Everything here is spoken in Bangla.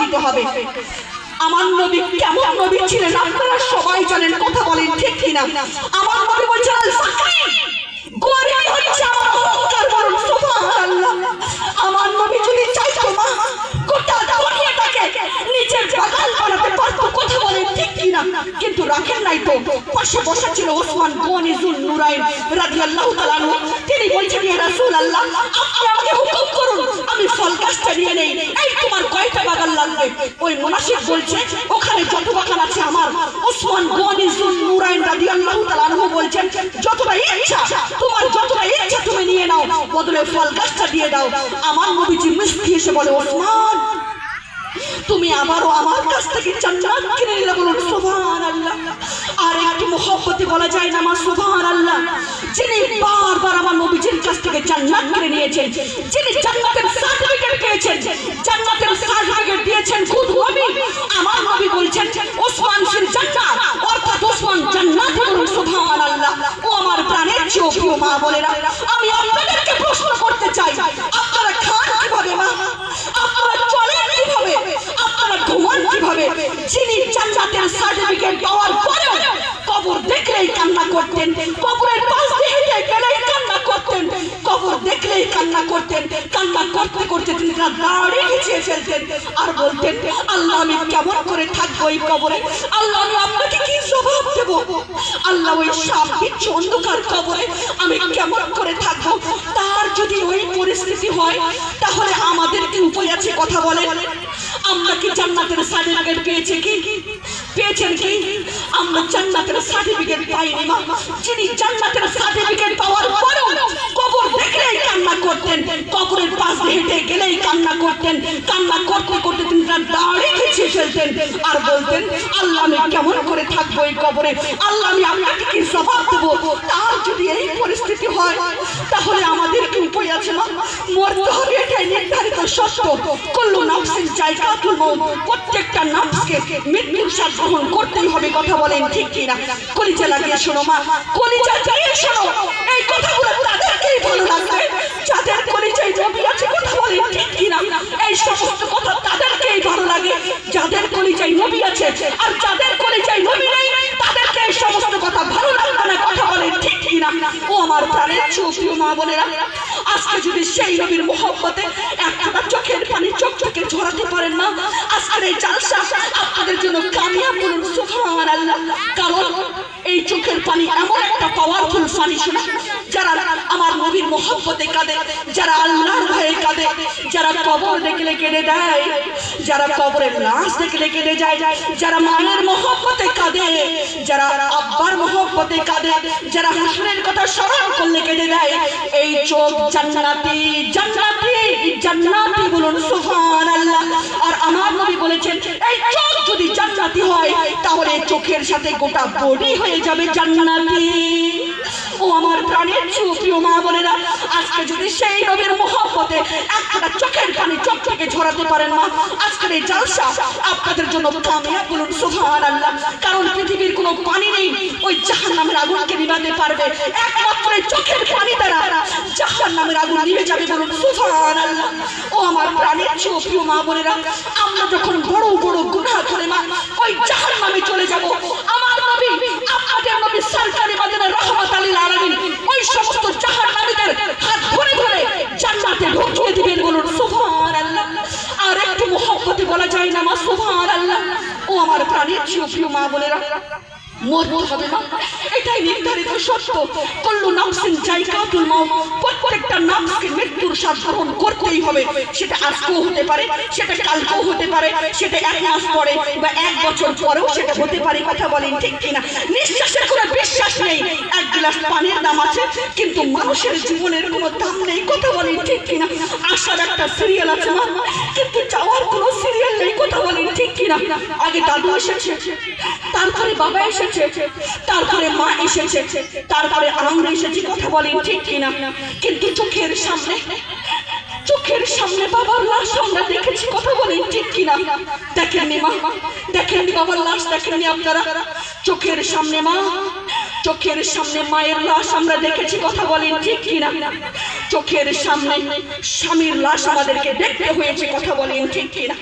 দিতে হবে। আমার নবী কেমন নবী ছিলেন? আপনারা সবাই জানেন কথা বলেন ঠিক কিনা? আমার নবী বলছেন হচ্ছে আমার সুবহানাল্লাহ। আমার নবী যদি চাইতো মা কথা বলেন ঠিক কিনা? কিন্তু রাখেন নাই তো। পাশে বসা ছিল ওসমান গনিজুল নুরাইন রাদিয়াল্লাহু তাআলা। তিনি বলছেন, ইয়া রাসূলুল্লাহ, আপনি আমাকে হুকুম করুন, আমি ফল গাছটা নিয়ে নেই। এই বাগান লাগবে। ওই বলছে, ওখানে যত আছে আমার, ওসমান গনিজুল নুরাইন রাদিয়াল্লাহু তাআলা আনহু বলছেন যতটা ইচ্ছা, তোমার যতটা ইচ্ছা তুমি নিয়ে নাও, বদলে ফল গাছটা দিয়ে দাও। আমার নবীজি মিষ্টি এসে বলে, ওসমান, তুমি আবারও আমার কাছ থেকে কিনে নিলে বলুন, সুবহানাল্লাহ। আর একটু মোহব্বতে বলা যায় না আমার সুবহানাল্লাহ। যিনি বারবার আমার নবীজির কাছ থেকে জান্নাত কিনে নিয়েছেন, যিনি জান্নাতের সার্টিফিকেট পেয়েছেন জান্নাতের সার্টিফিকেট দিয়েছেন খুদ নবী আমার নবী বলছেন, ওসমান ফিল জান্নাত। অর্থাৎ ওসমান জান্নাত সুবহানাল্লাহ। ও আমার প্রাণের চোখ মা বলেরা তার দাড়ি খিচিয়ে ফেলতেন। আর বলতেন, আল্লাহ, আমি কেমন করে থাকব এই কবরে? আল্লাহ, আমি আপনাকে কি স্বভাব দেব? আল্লাহ, ওই সাপ বিচ্ছু অন্ধকার কবরে আমি কেমন করে থাকব? তার যদি ওই পরিস্থিতি হয়, তাহলে আমাদের কি উপায় আছে কথা বলেন? আমরা কি জান্নাতের সার্টিফিকেট পেয়েছি কি? পেয়েছেন কি? আমরা জান্নাতের সার্টিফিকেট পাইনি মা। যিনি জান্নাতের সার্টিফিকেট পাওয়ার পরেও কবর দেখলেই কান্না করতেন কবরের পাশ দিয়ে হেঁটে গেলেই কান্না করতেন, কান্না করতে করতে তিনি তার দাড়ি খিচিয়ে ফেলতেন আর বলতেন, আল্লাহ আমি কেমন করে থাকব এই কবরে? আল্লাহ আমি আপনাকে কি জবাব দেবো? তার যদি এই পরিস্থিতি হয়, তাহলে আমাদের কি উপায় আছে না মরতে হবে এটাই নির্ধারিত। সত্য, কল্লু নাফসিন জায়গাতুল মৌত প্রত্যেকটা নাফসকে মৃত্যুর স্বাদ গ্রহণ করতেই হবে কথা বলেন, ঠিক কিনা? কলিজা লাগিয়ে শোনো মা, কলিজা লাগিয়ে শোনো। এই কথাগুলো তাদেরকেই ভালো লাগবে যাদের কলিজায় নবী আছে, কথা বলেন, ঠিক কিনা? এই সমস্ত কথা তাদেরকেই ভালো লাগে। যাদের কলিজায় নবী আছে, আর যাদের কলিজায় নবী নেই তাদেরকে এই সমস্ত কথা ভালো লাগবে না কথা বলেন ঠিক কিনা ও আমার চোখীয় মা বোনেরা, আজকে যদি সেই নবীর মোহব্বতে একটা চোখের পানি চোখ থেকে ঝরাতে পারেন না আজকের এই জালসা আপনাদের জন্য কামিয়াব বলুন, সুবহান আল্লাহ। কারণ এই চোখের পানি এমন একটা পাওয়ারফুল পানি শোনা, যারা আমার নবীর মোহব্বতে কাঁদে, যারা আল্লাহর ভয়ে কাঁদে, যারা কবর দেখলে কেঁদে দেয় যারা কবরের লাশ দেখলে কেঁদে যায়, যারা মায়ের মোহব্বতে কাঁদে, যারা আব্বার মোহব্বতে কাঁদে, যারা হাসনের কথা স্মরণ কেঁদে দেয় এই চোখ জান্নাতি জান্নাতি জান্নাতি বলুন, সুবহানাল্লাহ। আর আমার নবী বলেছেন, এই চোখ যদি জান্নাতি হয়, তাহলে চোখের সাথে গোটা বডি হয়ে যাবে জান্নাতি। ও আমার প্রাণের প্রিয় মা বোনেরা, আজকে যদি সেই নবীর মোহব্বতে একটা চোখের পানি চোখ থেকে ঝরাতে পারেন মা, আজকের এই জালসা আপনাদের জন্য কামিয়াব বলুন সুহান আল্লাহ কারণ পৃথিবীর কোনো পানি নেই, ওই জাহান্নামের আগুনকে নিভাতে পারবে। একমাত্র এই চোখের পানি দ্বারা জাহান্নামের আগুন নিভে যাবে বলুন সুহান আল্লাহ ও আমার প্রাণের প্রিয় মা বোনেরা, আমরা যখন বড় বড় গুনাহ করে মা ওই জাহান্নামে চলে যাব আমার নবী আপনাদের নবী সরকারি মাদানা রহমত আলীল আলামিন ওই সমস্ত জাহান্নামীদের হাত ধরে ধরে জান্নাতে ঢুকিয়ে দিবেন বলুন সুবহানাল্লাহ আর একটু মোহব্বতে বলা যায় না মা সুবহানাল্লাহ। ও আমার প্রাণের সুপ্রিয় মা মা বোনেরা মরতে হবে। না এটাই নির্ধারিত সত্য কল্লু নাফসিন প্রত্যেকটা নাফসকে মৃত্যুর করতেই হবে। সেটা আজকেও হতে পারে, সেটা কালকেও হতে পারে, সেটা এক মাস পরে বা এক বছর পরেও সেটা হতে পারে, কথা বলেন ঠিক কিনা? নিঃশ্বাসের কোনো বিশ্বাস নেই। এক গ্লাস পানির দাম আছে, কিন্তু মানুষের জীবনের কোনো দাম নেই, কথা বলেন ঠিক কিনা? আসার একটা সিরিয়াল আছে না? কিন্তু যাওয়ার কোনো সিরিয়াল নেই, কথা বলেন ঠিক কিনা? আগে দাদু এসেছে, তারপরে বাবা এসেছে তারপরে মা এসেছে, তারপরে আমরা এসেছি কথা বলেন ঠিক কিনা। কিন্তু চোখের সামনে চোখের সামনে বাবার লাশ আমরা দেখেছি, কথা বলেন ঠিক কিনা। দেখেননি মা দেখেননি বাবার লাশ দেখেননি আপনারা। চোখের সামনে মা, চোখের সামনে মায়ের লাশ আমরা দেখেছি, কথা বলেন ঠিক কিনা। চোখের সামনে স্বামীর লাশ আমাদেরকে দেখতে হয়েছে, কথা বলেন ঠিক কিনা।